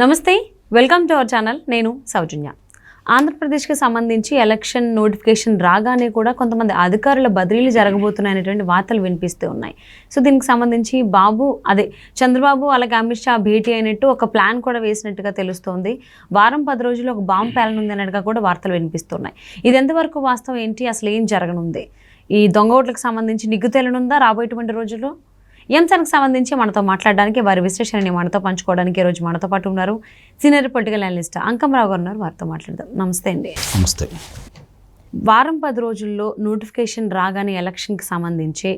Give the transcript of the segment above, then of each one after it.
నమస్తే welcome to our channel. నేను సౌజన్య. ఆంధ్రప్రదేశ్కి సంబంధించి ఎలక్షన్ నోటిఫికేషన్ రాగానే కూడా కొంతమంది అధికారుల బదిలీలు జరగబోతున్నాయనేటువంటి వార్తలు వినిపిస్తూ ఉన్నాయి. సో దీనికి సంబంధించి బాబు అదే చంద్రబాబు అలాగే అమిత్ షా భేటీ అయినట్టు ఒక ప్లాన్ కూడా వేసినట్టుగా తెలుస్తోంది. వారం పది రోజులు ఒక బాంబు పేలనుంది అన్నట్టుగా కూడా వార్తలు వినిపిస్తున్నాయి. ఇది ఎంతవరకు వాస్తవం? ఏంటి? అసలు ఏం జరగనుంది? ఈ దొంగ ఓట్లకు సంబంధించి నిగ్గు తేలనుందా రాబోయేటువంటి రోజుల్లో? ఈ అంశానికి సంబంధించి మనతో మాట్లాడడానికి వారి విశ్లేషణని మనతో పంచుకోవడానికి ఈ రోజు మనతో పాటు ఉన్నారు సీనియర్ పొలిటికల్ అనలిస్ట్ అంకమరావు గారు ఉన్నారు. వారితో మాట్లాడదాం. నమస్తే అండి. నమస్తే. వారం పది రోజుల్లో నోటిఫికేషన్ రాగానే ఎలక్షన్కి సంబంధించి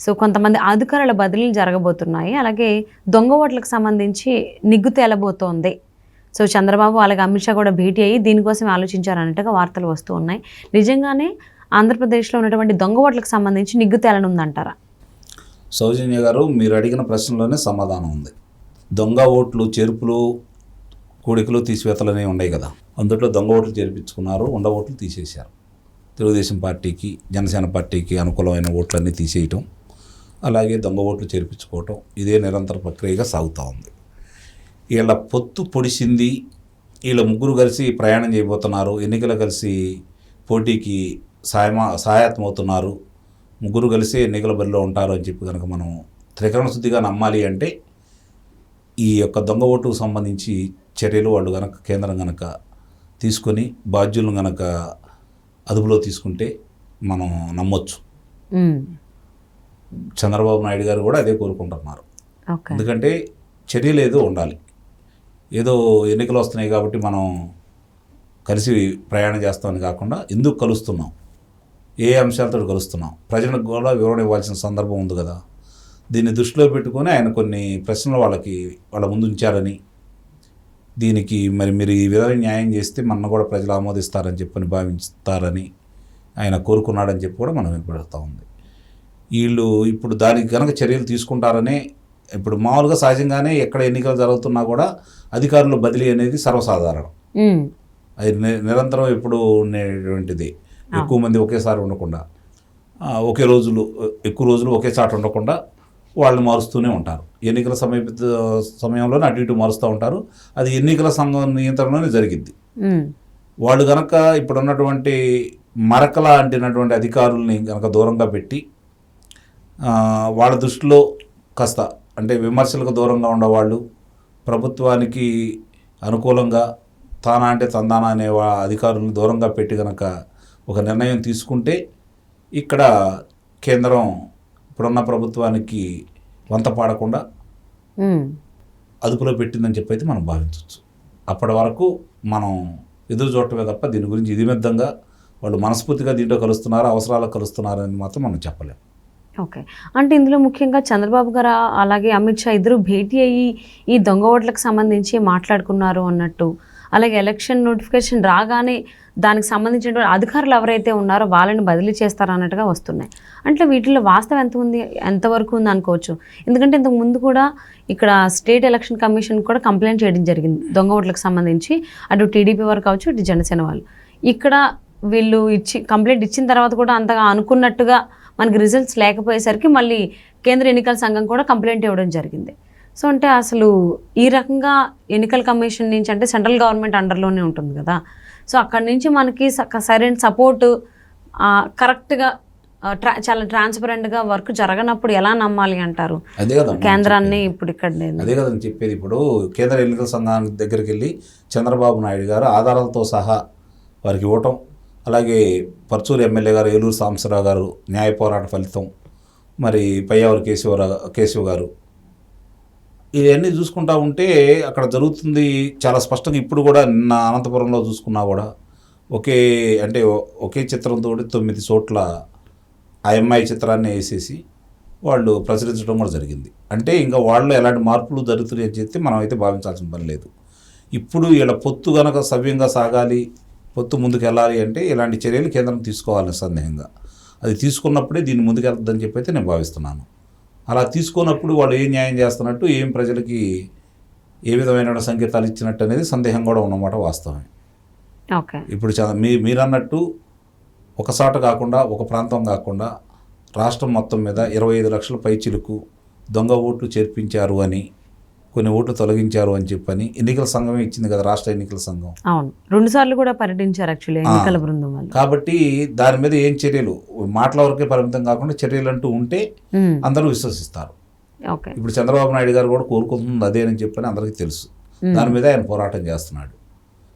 సో కొంతమంది అధికారుల బదిలీలు జరగబోతున్నాయి. అలాగే దొంగ ఓట్లకు సంబంధించి నిగ్గు తేలబోతోంది. సో చంద్రబాబు అలాగే అమిత్ షా కూడా భేటీ అయ్యి దీనికోసం ఆలోచించారన్నట్టుగా వార్తలు వస్తూ ఉన్నాయి. నిజంగానే ఆంధ్రప్రదేశ్లో ఉన్నటువంటి దొంగ ఓట్లకు సంబంధించి నిగ్గు తేలనుందంటారా? సౌజన్య గారు మీరు అడిగిన ప్రశ్నలోనే సమాధానం ఉంది. దొంగ ఓట్లు చేర్పులు కూడికలు తీసివేతలు అనేవి ఉన్నాయి కదా. అందులో దొంగ ఓట్లు చేర్పించుకున్నారు ఉండ ఓట్లు తీసేశారు. తెలుగుదేశం పార్టీకి జనసేన పార్టీకి అనుకూలమైన ఓట్లన్నీ తీసేయటం అలాగే దొంగ ఓట్లు చేర్పించుకోవటం ఇదే నిరంతర ప్రక్రియగా సాగుతూ ఉంది. వీళ్ళ పొత్తు పొడిసింది వీళ్ళ ముగ్గురు కలిసి ప్రయాణం చేయబోతున్నారు ఎన్నికలు కలిసి పోటీకి సాయమా సహాయత్మవుతున్నారు ముగ్గురు కలిసి ఎన్నికల బరిలో ఉంటారు అని చెప్పి కనుక మనం త్రికరణ శుద్ధిగా నమ్మాలి అంటే ఈ యొక్క దొంగ ఓటుకు సంబంధించి చర్యలు వాళ్ళు కనుక కేంద్రం కనుక తీసుకొని బాధ్యులను కనుక అదుపులో తీసుకుంటే మనం నమ్మొచ్చు. మ్మ్. చంద్రబాబు నాయుడు గారు కూడా అదే కోరుకుంటున్నారు. ఎందుకంటే చర్యలు ఏదో ఉండాలి. ఏదో ఎన్నికలు వస్తున్నాయి కాబట్టి మనం కలిసి ప్రయాణం చేస్తామని కాకుండా ఎందుకు కలుస్తున్నాం? ఏ అంశాలతో కలుస్తున్నాం? ప్రజలకు కూడా వివరణ ఇవ్వాల్సిన సందర్భం ఉంది కదా. దీన్ని దృష్టిలో పెట్టుకొని ఆయన కొన్ని ప్రశ్నలు వాళ్ళకి వాళ్ళ ముందు ఉంచారని. దీనికి మరి మీరు ఈ విధంగా న్యాయం చేస్తే మన కూడా ప్రజలు ఆమోదిస్తారని చెప్పని భావిస్తారని ఆయన కోరుకున్నాడని చెప్పి కూడా మనం వినపడుతూ ఉంది. వీళ్ళు ఇప్పుడు దానికి కనుక చర్యలు తీసుకుంటారనే ఇప్పుడు మామూలుగా సహజంగానే ఎక్కడ ఎన్నికలు జరుగుతున్నా కూడా అధికారుల బదిలీ అనేది సర్వసాధారణం. అది నిరంతరం ఎప్పుడు ఉండేటువంటిది. ఎక్కువ మంది ఒకేసారి ఉండకుండా ఒకే రోజులు ఎక్కువ రోజులు ఒకే చాట ఉండకుండా వాళ్ళు మారుస్తూనే ఉంటారు. ఎన్నికల సమీప సమయంలోనే అటు ఇటు మారుస్తూ ఉంటారు. అది ఎన్నికల సంఘం నియంత్రణలోనే జరిగింది. వాళ్ళు కనుక ఇప్పుడు ఉన్నటువంటి మరకల అంటినటువంటి అధికారుల్ని కనుక దూరంగా పెట్టి వాళ్ళ దృష్టిలో కాస్త అంటే విమర్శలకు దూరంగా ఉండేవాళ్ళు ప్రభుత్వానికి అనుకూలంగా తానా అంటే తందానా అనే అధికారులను దూరంగా పెట్టి కనుక ఒక నిర్ణయం తీసుకుంటే ఇక్కడ కేంద్రం ఇప్పుడున్న ప్రభుత్వానికి వంత పాడకుండా. అదుపులో పెట్టిందని చెప్పి అయితే మనం భావించవచ్చు అప్పటి వరకు మనం ఎదురు చూడటమే తప్ప దీని గురించి ఇదిమిద్దంగా వాళ్ళు మనస్ఫూర్తిగా దీంట్లో కలుస్తున్నారు అవసరాలకు కలుస్తున్నారు అని మాత్రం మనం చెప్పలేం. ఓకే. అంటే ఇందులో ముఖ్యంగా చంద్రబాబు గారు అలాగే అమిత్ షా ఇద్దరు భేటీ అయ్యి ఈ దొంగ ఓట్లకు సంబంధించి మాట్లాడుకున్నారు అన్నట్టు అలాగే ఎలక్షన్ నోటిఫికేషన్ రాగానే దానికి సంబంధించిన అధికారులు ఎవరైతే ఉన్నారో వాళ్ళని బదిలీ చేస్తారన్నట్టుగా వస్తున్నాయి. అంటే వీటిలో వాస్తవం ఎంత ఉంది? ఎంతవరకు ఉంది అనుకోవచ్చు. ఎందుకంటే ఇంతకు ముందు కూడా ఇక్కడ స్టేట్ ఎలక్షన్ కమిషన్ కూడా కంప్లైంట్ చేయడం జరిగింది. దొంగ ఓట్లకు సంబంధించి అటు టీడీపీ వారు కావచ్చు ఇటు జనసేన వాళ్ళు. ఇక్కడ వీళ్ళు ఇచ్చి కంప్లైంట్ ఇచ్చిన తర్వాత కూడా అంతగా అనుకున్నట్టుగా మనకి రిజల్ట్స్ లేకపోయేసరికి మళ్ళీ కేంద్ర ఎన్నికల సంఘం కూడా కంప్లైంట్ ఇవ్వడం జరిగింది. సో అంటే అసలు ఈ రకంగా ఎన్నికల కమిషన్ నుంచి అంటే సెంట్రల్ గవర్నమెంట్ అండర్లోనే ఉంటుంది కదా. సో అక్కడి నుంచి మనకి సరైన సపోర్ట్ కరెక్ట్గా ట్రా చాలా ట్రాన్స్పరెంట్గా వర్క్ జరగనప్పుడు ఎలా నమ్మాలి అంటారు? అదే కదా కేంద్రాన్ని ఇప్పుడు ఇక్కడ నేను అదే కదా నేను చెప్పేది. ఇప్పుడు కేంద్ర ఎన్నికల సంఘానికి దగ్గరికి వెళ్ళి చంద్రబాబు నాయుడు గారు ఆధారాలతో సహా వారికి ఇవ్వటం అలాగే పర్చూరు ఎమ్మెల్యే గారు ఏలూరు సాంబశివరావు గారు న్యాయ పోరాట ఫలితం మరి పయ్యావరి కేశవరావు కేశవ్ గారు ఇవన్నీ చూసుకుంటా ఉంటే అక్కడ జరుగుతుంది చాలా స్పష్టంగా ఇప్పుడు కూడా నిన్న అనంతపురంలో చూసుకున్నా కూడా ఒకే అంటే ఒకే చిత్రంతో తొమ్మిది చోట్ల ఆ అమ్మాయి చిత్రాన్ని వేసేసి వాళ్ళు ప్రచురించడం కూడా జరిగింది. అంటే ఇంకా వాళ్ళు ఎలాంటి మార్పులు జరుగుతున్నాయి అని చెప్తే మనం అయితే భావించాల్సిన పని లేదు. ఇప్పుడు వీళ్ళ పొత్తు గనక సవ్యంగా సాగాలి పొత్తు ముందుకు వెళ్ళాలి అంటే ఇలాంటి చర్యలు కేంద్రం తీసుకోవాలి సందేహంగా. అది తీసుకున్నప్పుడే దీన్ని ముందుకెళ్తుందని చెప్పి అయితే నేను భావిస్తున్నాను. అలా తీసుకున్నప్పుడు వాళ్ళు ఏం న్యాయం చేస్తున్నట్టు ఏం ప్రజలకి ఏ విధమైన సంకేతాలు ఇచ్చినట్టు అనేది సందేహం కూడా ఉన్నమాట వాస్తవమే. ఇప్పుడు మీ మీరన్నట్టు ఒక సాట కాకుండా ఒక ప్రాంతం కాకుండా రాష్ట్రం మొత్తం మీద ఇరవై ఐదు లక్షల పైచిలకు దొంగ ఓట్లు చేర్పించారు అని కొన్ని ఓట్లు తొలగించారు అని చెప్పని ఎన్నికల సంఘమే ఇచ్చింది కదా రాష్ట్ర ఎన్నికల సంఘం. అవును. రెండు సార్లు కూడా పర్యటించారు యాక్చువల్లీ ఎన్నికల బృందం వాళ్ళు. కాబట్టి దాని మీద ఏం చర్యలు? మాటల వరకే పరిమితం కాకుండా చర్యలు అంటూ ఉంటే అందరూ విశ్వసిస్తారు. ఇప్పుడు చంద్రబాబు నాయుడు గారు కూడా కోరుకుంటుంది అదేనని చెప్పని అందరికీ తెలుసు. దాని మీద ఆయన పోరాటం చేస్తున్నాడు.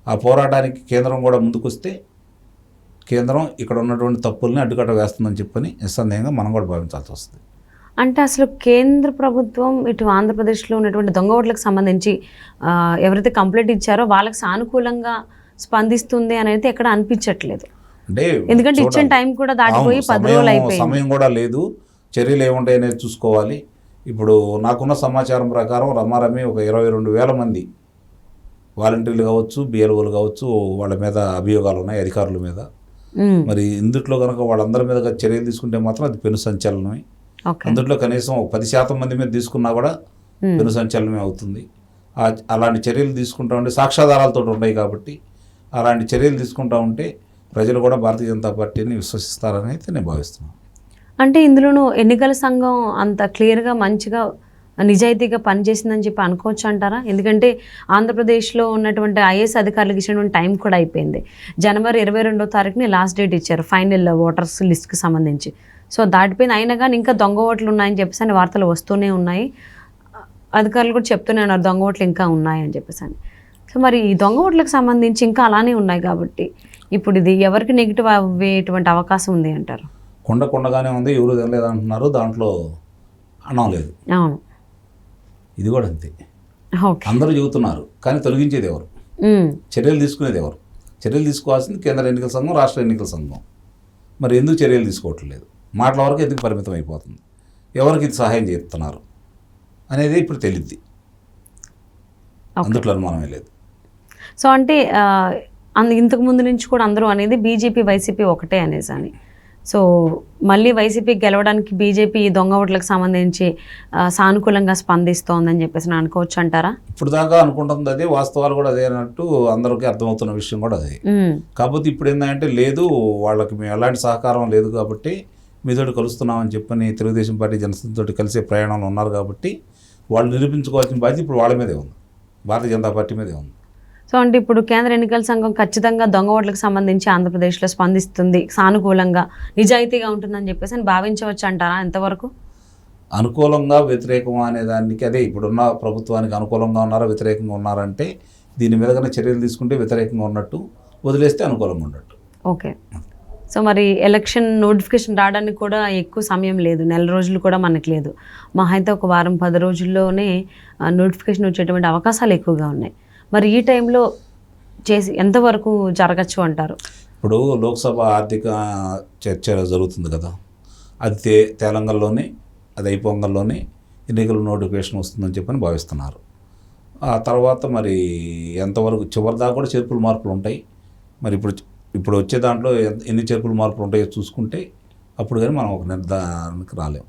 ఆ పోరాటానికి కేంద్రం కూడా ముందుకొస్తే కేంద్రం ఇక్కడ ఉన్నటువంటి తప్పుల్ని అడ్డుకట్ట వేస్తుందని చెప్పని నిస్సందేహంగా మనం కూడా భావించాల్సి వస్తుంది. అంటే అసలు కేంద్ర ప్రభుత్వం ఇటు ఆంధ్రప్రదేశ్లో ఉన్నటువంటి దొంగ ఓట్లకు సంబంధించి ఎవరైతే కంప్లైంట్ ఇచ్చారో వాళ్ళకి సానుకూలంగా స్పందిస్తుంది అనేది ఎక్కడ అనిపించట్లేదు. అంటే ఎందుకంటే ఇచ్చిన. టైం కూడా దాటిపోయి పది రోజులు సమయం అయిపోయింది. సమయం కూడా లేదు. చర్యలు ఏముంటాయి అనేది చూసుకోవాలి. ఇప్పుడు నాకున్న సమాచారం ప్రకారం రమారమి ఒక ఇరవై రెండు వేల మంది వాలంటీర్లు కావచ్చు బిఎల్ఓలు కావచ్చు వాళ్ళ మీద అభియోగాలు ఉన్నాయి అధికారుల మీద. మరి ఇందుట్లో కనుక వాళ్ళందరి మీద చర్యలు తీసుకుంటే మాత్రం అది పెను సంచలనమే. ఓకే. అందుట్లో కనీసం ఒక పది శాతం మంది మీద తీసుకున్నా కూడా పెను సంచలనమే అవుతుంది. అలాంటి చర్యలు తీసుకుంటా ఉంటే సాక్ష్యాధారాలతో ఉన్నాయి కాబట్టి అలాంటి చర్యలు తీసుకుంటా ఉంటే ప్రజలు కూడా భారతీయ జనతా పార్టీని విశ్వసిస్తారని అయితే నేను భావిస్తున్నాను. అంటే ఇందులోనూ ఎన్నికల సంఘం అంత క్లియర్గా మంచిగా నిజాయితీగా పనిచేసిందని చెప్పి అనుకోవచ్చు అంటారా? ఎందుకంటే ఆంధ్రప్రదేశ్లో ఉన్నటువంటి ఐఏఎస్ అధికారులకు ఇచ్చినటువంటి టైం కూడా అయిపోయింది. జనవరి ఇరవై రెండో తారీఖుని లాస్ట్ డేట్ ఇచ్చారు ఫైనల్ ఓటర్స్ లిస్ట్కి సంబంధించి. సో దాటిపోయిన అయినా కానీ ఇంకా దొంగ ఓట్లు ఉన్నాయని చెప్పేసి అని వార్తలు వస్తూనే ఉన్నాయి. అధికారులు కూడా చెప్తూనే ఉన్నారు దొంగ ఓట్లు ఇంకా ఉన్నాయని చెప్పేసి అని. సో మరి ఈ దొంగ ఓట్లకు సంబంధించి ఇంకా అలానే ఉన్నాయి కాబట్టి ఇప్పుడు ఇది ఎవరికి నెగిటివ్ అవ్వేటువంటి అవకాశం ఉంది అంటారు? కొండ కొండగానే ఉంది ఎవరు తినలేదు అంటున్నారు దాంట్లో అన్నం లేదు. అవును. ఇది కూడా అంతే. అందరూ చెబుతున్నారు కానీ తొలగించేది ఎవరు? చర్యలు తీసుకునేది ఎవరు? చర్యలు తీసుకోవాల్సింది కేంద్ర ఎన్నికల సంఘం రాష్ట్ర ఎన్నికల సంఘం. మరి ఎందుకు చర్యలు తీసుకోవట్లేదు? మాటల వరకు ఎందుకు పరిమితం అయిపోతుంది? ఎవరికి ఇది సహాయం చేస్తున్నారు? అనేది ఇప్పుడు తెలియద్ది. అందుట్లో అనుమానమే లేదు. సో అంటే ఇంతకు ముందు నుంచి కూడా అందరూ అనేది బీజేపీ వైసీపీ ఒకటే అనేసి అని. సో మళ్ళీ వైసీపీ గెలవడానికి బీజేపీ ఈ దొంగ ఓట్లకు సంబంధించి సానుకూలంగా స్పందిస్తోందని చెప్పేసి నేను అనుకోవచ్చు అంటారా? ఇప్పుడు దాకా అనుకుంటుంది అదే వాస్తవాలు కూడా అదే అన్నట్టు అందరికీ అర్థమవుతున్న విషయం కూడా అదే. కాకపోతే ఇప్పుడు ఏంటంటే లేదు వాళ్ళకి మేము ఎలాంటి సహకారం లేదు కాబట్టి మీతోటి కలుస్తున్నామని చెప్పని తెలుగుదేశం పార్టీ జనసేనతో కలిసే ప్రయాణంలో ఉన్నారు కాబట్టి వాళ్ళు నిరూపించుకోవాల్సిన బాధ్యత ఇప్పుడు వాళ్ళ మీదే ఉంది. భారతీయ జనతా పార్టీ మీదే ఉంది. సో అంటే ఇప్పుడు కేంద్ర ఎన్నికల సంఘం ఖచ్చితంగా దొంగ ఓట్లకు సంబంధించి ఆంధ్రప్రదేశ్లో స్పందిస్తుంది సానుకూలంగా నిజాయితీగా ఉంటుందని చెప్పేసి అని భావించవచ్చు అంటారా ఎంతవరకు? అనుకూలంగా వ్యతిరేకమా అనే దానికి అదే ఇప్పుడున్న ప్రభుత్వానికి అనుకూలంగా ఉన్నారా వ్యతిరేకంగా ఉన్నారంటే దీని మీద కన్నా చర్యలు తీసుకుంటే వ్యతిరేకంగా ఉన్నట్టు వదిలేస్తే అనుకూలంగా ఉన్నట్టు. ఓకే. సో మరి ఎలక్షన్ నోటిఫికేషన్ రావడానికి కూడా ఎక్కువ సమయం లేదు నెల రోజులు కూడా మనకి లేదు. మహా అయితే ఒక వారం పది రోజుల్లోనే నోటిఫికేషన్ వచ్చేటువంటి అవకాశాలు ఎక్కువగా ఉన్నాయి. మరి ఈ టైంలో చేసి ఎంతవరకు జరగచ్చు అంటారు? ఇప్పుడు లోక్సభ ఆర్థిక చర్చ జరుగుతుంది కదా అది తే తెలంగాణలోనే అది అయిపోంగల్లోనే ఎన్నికల నోటిఫికేషన్ వస్తుందని చెప్పని భావిస్తున్నారు. ఆ తర్వాత మరి ఎంతవరకు చివరి దాకా కూడా చేర్పులు మార్పులు ఉంటాయి. మరి ఇప్పుడు ఇప్పుడు వచ్చే దాంట్లో ఎన్ని చేర్పులు మార్పులు ఉంటాయో చూసుకుంటే అప్పుడు కానీ మనం ఒక నిర్ధారణకు రాలేం.